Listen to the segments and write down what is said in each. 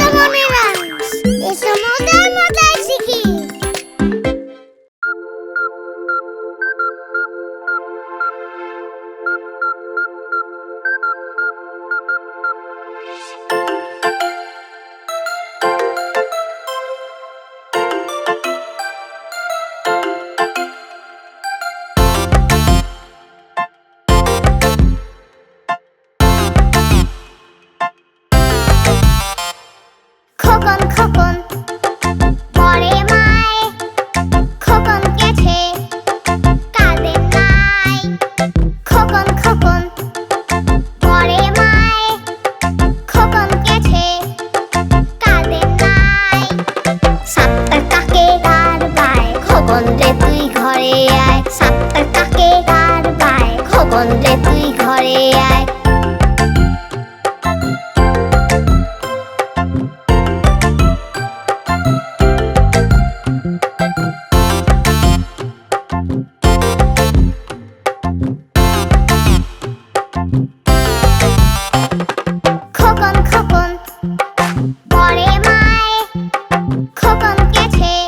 Moda moda vermiş. Eşe moda moda কার পায় খোকন রে তুই ঘরে আয়। খোকন খোকন পরে মায়। খোকনকে ছেড়ে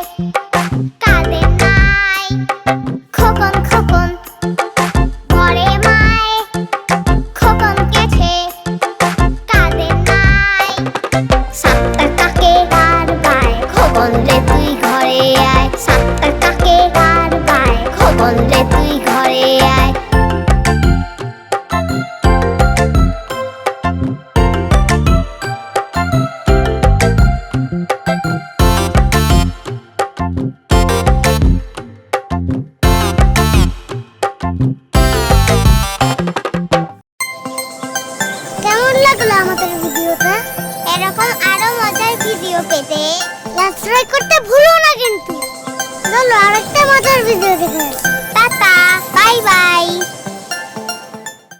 সাবস্ক্রাইব করতে ভুলো না কিন্তু। চলো আরেকটা মজার ভিডিও দেখে